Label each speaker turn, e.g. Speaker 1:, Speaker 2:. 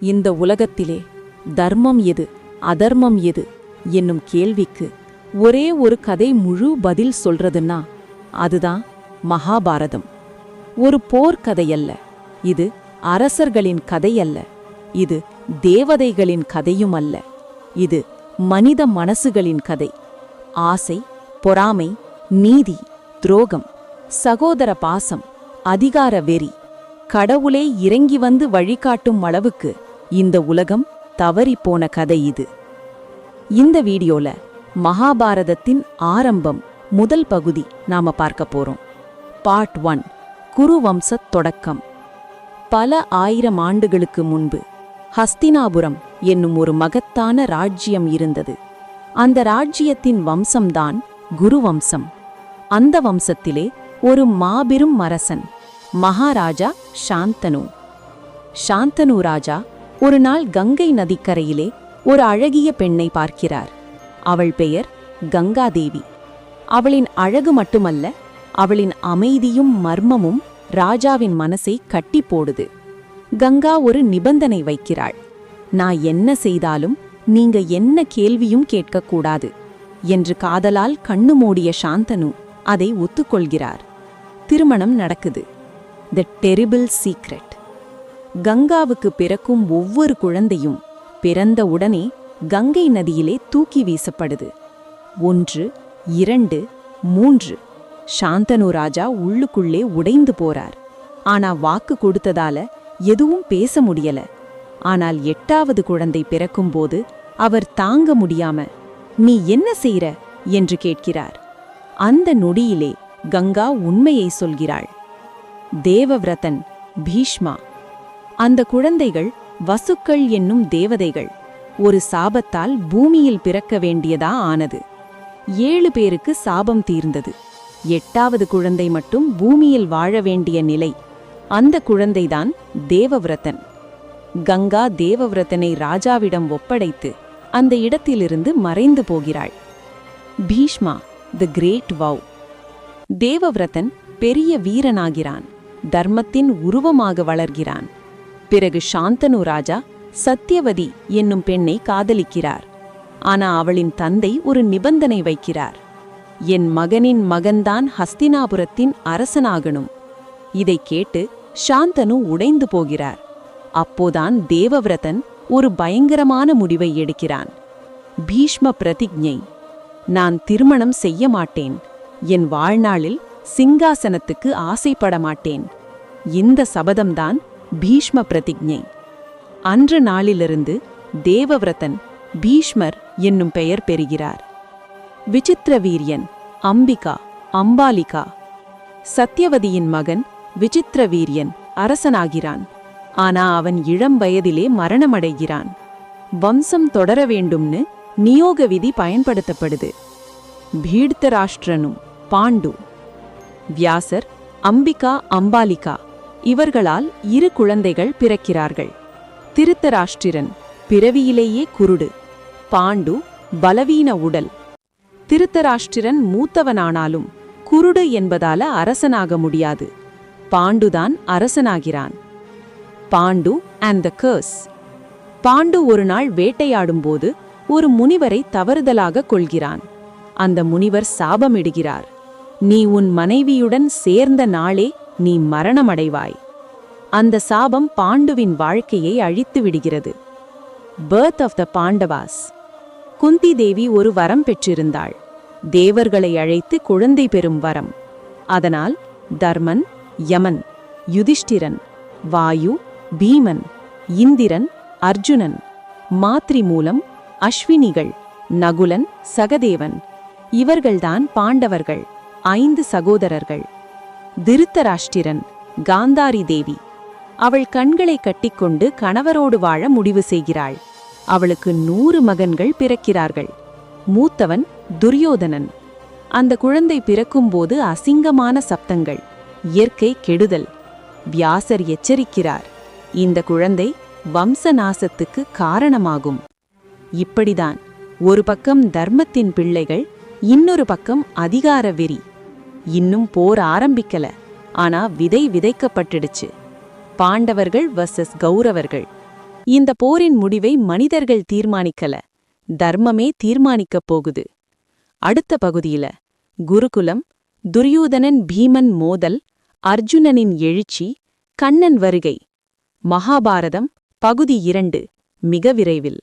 Speaker 1: இந்த உலகத்திலே தர்மம் எது அதர்மம் எது என்னும் கேள்விக்கு ஒரே ஒரு கதை முழு பதில் சொல்றதுன்னா அதுதான் மகாபாரதம். ஒரு போர்க்கதையல்ல இது அரசர்களின் கதையல்ல இது தேவதைகளின் கதையும் அல்ல இது மனித மனசுகளின் கதை. ஆசை பொறாமை நீதி துரோகம் சகோதர பாசம் அதிகார வெறி கடவுளே இறங்கி வந்து வழிகாட்டும் அளவுக்கு இந்த உலகம் தவறிப்போன கதை இது. இந்த வீடியோல மகாபாரதத்தின் ஆரம்பம் முதல் பகுதி நாம பார்க்க போறோம். பார்ட் ஒன் குருவம்ச தொடக்கம். பல ஆயிரம் ஆண்டுகளுக்கு முன்பு ஹஸ்தினாபுரம் என்னும் ஒரு மகத்தான ராஜ்யம் இருந்தது. அந்த ராஜ்யத்தின் வம்சம்தான் குருவம்சம். அந்த வம்சத்திலே ஒரு மாபெரும் அரசன் மகாராஜா சாந்தனு. சாந்தனு ராஜா ஒரு நாள் கங்கை நதிக்கரையிலே ஒரு அழகிய பெண்ணை பார்க்கிறார். அவள் பெயர் கங்காதேவி. அவளின் அழகு மட்டுமல்ல அவளின் அமைதியும் மர்மமும் ராஜாவின் மனசை கட்டி போடுது. கங்கா ஒரு நிபந்தனை வைக்கிறாள். நான் என்ன செய்தாலும் நீங்க என்ன கேள்வியும் கேட்கக்கூடாது என்று காதலால் கண்ணு மூடிய சாந்தனு அதை ஒத்துக்கொள்கிறார். திருமணம் நடக்குது. த டெரிபிள் சீக்ரெட் கங்காவுக்கு பிறக்கும் ஒவ்வொரு குழந்தையும் பிறந்த உடனே கங்கை நதியிலே தூக்கி வீசப்படுது. ஒன்று இரண்டு மூன்று. சாந்தனு ராஜா உள்ளுக்குள்ளே உடைந்து போறார். ஆனா வாக்கு கொடுத்ததால எதுவும் பேச முடியல. ஆனால் எட்டாவது குழந்தை பிறக்கும்போது அவர் தாங்க முடியாம நீ என்ன செய்ற? என்று கேட்கிறார். அந்த நொடியிலே கங்கா உண்மையை சொல்கிறாள். தேவவிரதன் பீஷ்மா அந்த குழந்தைகள் வசுக்கள் என்னும் தேவதைகள். ஒரு சாபத்தால் பூமியில் பிறக்க வேண்டியதா ஆனது. ஏழு பேருக்கு சாபம் தீர்ந்தது. எட்டாவது குழந்தை மட்டும் பூமியில் வாழ வேண்டிய நிலை. அந்த குழந்தைதான் தேவவிரதன். கங்கா தேவவிரதனை ராஜாவிடம் ஒப்படைத்து அந்த இடத்திலிருந்து மறைந்து போகிறாள். Bhishma the great vow Devavrathan பெரிய வீரனாகிறான். தர்மத்தின் உருவமாக வளர்கிறான். பிறகு சாந்தனு ராஜா சத்யவதி என்னும் பெண்ணை காதலிக்கிறார். ஆனா அவளின் தந்தை ஒரு நிபந்தனை வைக்கிறார். என் மகனின் மகன்தான் ஹஸ்தினாபுரத்தின் அரசனாகணும். இதை கேட்டு சாந்தனு உடைந்து போகிறார். அப்போதான் தேவவிரதன் ஒரு பயங்கரமான முடிவை எடுக்கிறான். பீஷ்ம பிரதிஜை நான் திருமணம் செய்ய மாட்டேன். என் வாழ்நாளில் சிங்காசனத்துக்கு ஆசைப்பட மாட்டேன். இந்த சபதம்தான் பீஷ்ம பிரதிஜை. அன்று நாளிலிருந்து தேவவிரதன் பீஷ்மர் என்னும் பெயர் பெறுகிறார். விசித்திர வீரியன் அம்பிகா அம்பாலிகா. சத்யவதியின் மகன் விசித்திர வீரியன் அரசனாகிறான். ஆனா அவன் இளம் வயதிலே மரணமடைகிறான். வம்சம் தொடர வேண்டும்னு நியோக விதி பயன்படுத்தப்படுது. பீடுத்தராஷ்டிரனும் பாண்டு. வியாசர் அம்பிகா அம்பாலிகா. இவர்களால் இரு குழந்தைகள் பிறக்கிறார்கள். திருத்தராஷ்டிரன் பிறவியிலேயே குருடு பாண்டு பலவீன உடல். திருத்தராஷ்டிரன் மூத்தவனானாலும் குருடு என்பதால அரசனாக முடியாது. பாண்டுதான் அரசனாகிறான். Pandu and the curse Pandu ஒரு நாள் வேட்டையாடும்போது ஒரு முனிவரை தவறுதலாக கொள்கிறான். அந்த முனிவர் சாபமிடுகிறார். நீ உன் மனைவியுடன் சேர்ந்த நாளே நீ மரணமடைவாய். அந்த சாபம் பாண்டுவின் வாழ்க்கையை அழித்து விடுகிறது. Birth of the Pandavas Kunti Devi ஒரு வரம் பெற்றிருந்தாள். தேவர்களை அழைத்து குழந்தை பெறும் வரம். அதனால் தர்மன் யமன் யுதிஷ்டிரன் வாயு பீமன் இந்திரன் அர்ஜுனன் மாத்ரி மூலம் அஸ்வினிகள் நகுலன் சகதேவன் இவர்கள்தான் பாண்டவர்கள் ஐந்து சகோதரர்கள். திருத்தராஷ்டிரன் காந்தாரி தேவி. அவள் கண்களை கட்டிக்கொண்டு கணவரோடு வாழ முடிவு செய்கிறாள். அவளுக்கு நூறு மகன்கள் பிறக்கிறார்கள். மூத்தவன் துரியோதனன். அந்த குழந்தை பிறக்கும்போது அசிங்கமான சப்தங்கள் இயற்கை கெடுதல். வியாசர் எச்சரிக்கிறார் இந்த குழந்தை வம்சநாசத்துக்கு காரணமாகும். இப்படிதான் ஒரு பக்கம் தர்மத்தின் பிள்ளைகள் இன்னொரு பக்கம் அதிகார வெறி. இன்னும் போர் ஆரம்பிக்கல. ஆனா விதை விதைக்கப்பட்டுடுச்சு. பாண்டவர்கள் வர்சஸ் கௌரவர்கள். இந்த போரின் முடிவை மனிதர்கள் தீர்மானிக்கல. தர்மமே தீர்மானிக்கப் போகுது. அடுத்த பகுதியில குருகுலம் துரியோதனன் பீமன் மோதல் அர்ஜுனனின் எழுச்சி கண்ணன் வருகை. மகாபாரதம் பகுதி இரண்டு மிக விரைவில்.